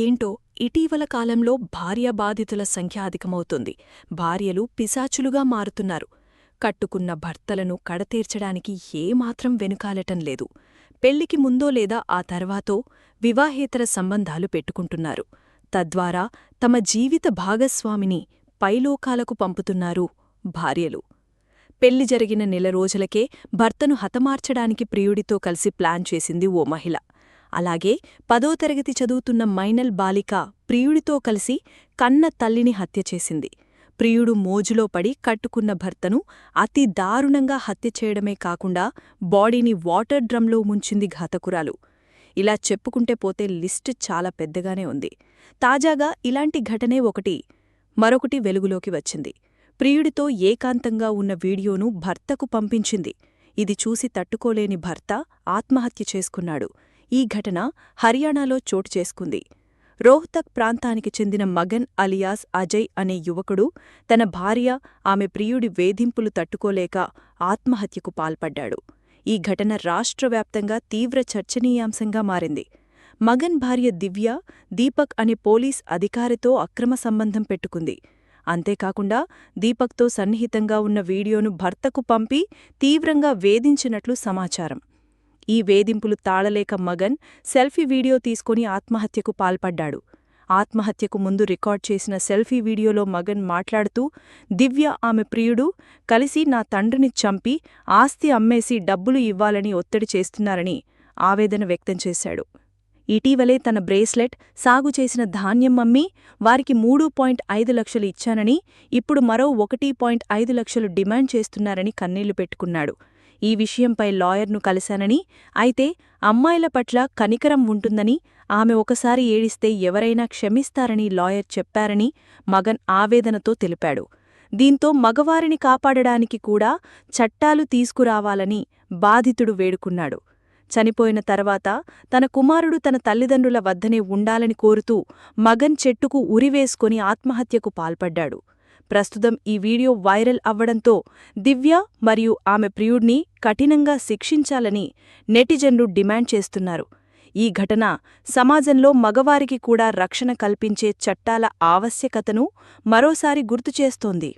ఏంటో ఇటీవల కాలంలో భార్యాబాధితుల సంఖ్య అధికమవుతుంది. భార్యలు పిశాచులుగా మారుతున్నారు. కట్టుకున్న భర్తలను కడతీర్చడానికి ఏమాత్రం వెనుకాలటం లేదు. పెళ్ళికి ముందో లేదా ఆ తర్వాతో వివాహేతర సంబంధాలు పెట్టుకుంటున్నారు. తద్వారా తమ జీవిత భాగస్వామిని పైలోకాలకు పంపుతున్నారు భార్యలు. పెళ్ళి జరిగిన నెల రోజులకే భర్తను హతమార్చడానికి ప్రియుడితో కలిసి ప్లాన్ చేసింది ఓ మహిళ. అలాగే పదో తరగతి చదువుతున్న మైనల్ బాలిక ప్రియుడితో కలిసి కన్న తల్లిని హత్య చేసింది. ప్రియుడు మోజులో పడి కట్టుకున్న భర్తను అతి దారుణంగా హత్య చేయడమే కాకుండా బాడీని వాటర్ డ్రమ్లో ముంచింది ఘాతకురాలు. ఇలా చెప్పుకుంటే పోతే లిస్ట్ చాలా పెద్దగానే ఉంది. తాజాగా ఇలాంటి ఘటనే ఒకటి మరొకటి వెలుగులోకి వచ్చింది. ప్రియుడితో ఏకాంతంగా ఉన్న వీడియోను భర్తకు పంపించింది. ఇది చూసి తట్టుకోలేని భర్త ఆత్మహత్య చేసుకున్నాడు. ఈ ఘటన హర్యానాలో చోటు చేసుకుంది. రోహ్తక్ ప్రాంతానికి చెందిన మగన్ అలియాస్ అజయ్ అనే యువకుడు తన భార్య ఆమె ప్రియుడి వేధింపులు తట్టుకోలేక ఆత్మహత్యకు పాల్పడ్డాడు. ఈ ఘటన రాష్ట్రవ్యాప్తంగా తీవ్ర చర్చనీయాంశంగా మారింది. మగన్ భార్య దివ్య దీపక్ అనే పోలీస్ అధికారితో అక్రమ సంబంధం పెట్టుకుంది. అంతేకాకుండా దీపక్తో సన్నిహితంగా ఉన్న వీడియోను భర్తకు పంపి తీవ్రంగా వేధించినట్లు సమాచారం. ఈ వేధింపులు తాళలేక మగన్ సెల్ఫీ వీడియో తీసుకుని ఆత్మహత్యకు పాల్పడ్డాడు. ఆత్మహత్యకు ముందు రికార్డ్ చేసిన సెల్ఫీ వీడియోలో మగన్ మాట్లాడుతూ దివ్య ఆమె ప్రియుడు కలిసి నా తండ్రిని చంపి ఆస్తి అమ్మేసి డబ్బులు ఇవ్వాలని ఒత్తిడి చేస్తున్నారని ఆవేదన వ్యక్తం చేశాడు. ఇటీవలే తన బ్రేస్లెట్ సాగు చేసిన ధాన్యం అమ్మి వారికి మూడు పాయింట్ ఐదు లక్షలు ఇచ్చానని ఇప్పుడు మరో ఒకటి పాయింట్ ఐదు లక్షలు డిమాండ్ చేస్తున్నారని కన్నీళ్ళు పెట్టుకున్నాడు. ఈ విషయంపై లాయర్ను కలిశానని అయితే అమ్మాయిల పట్ల కనికరం ఉంటుందని ఆమె ఒకసారి ఏడిస్తే ఎవరైనా క్షమిస్తారని లాయర్ చెప్పారని మగన్ ఆవేదనతో తెలిపాడు. దీంతో మగవారిని కాపాడడానికి కూడా చట్టాలు తీసుకురావాలని బాధితుడు వేడుకున్నాడు. చనిపోయిన తర్వాత తన కుమారుడు తన తల్లిదండ్రుల వద్దనే ఉండాలని కోరుతూ మగన్ చెట్టుకు ఉరివేసుకొని ఆత్మహత్యకు పాల్పడ్డాడు. ప్రస్తుతం ఈ వీడియో వైరల్ అవ్వడంతో దివ్య మరియు ఆమె ప్రియుడిని కఠినంగా శిక్షించాలని నెటిజన్లు డిమాండ్ చేస్తున్నారు. ఈ ఘటన సమాజంలో మగవారికి కూడా రక్షణ కల్పించే చట్టాల ఆవశ్యకతను మరోసారి గుర్తుచేస్తోంది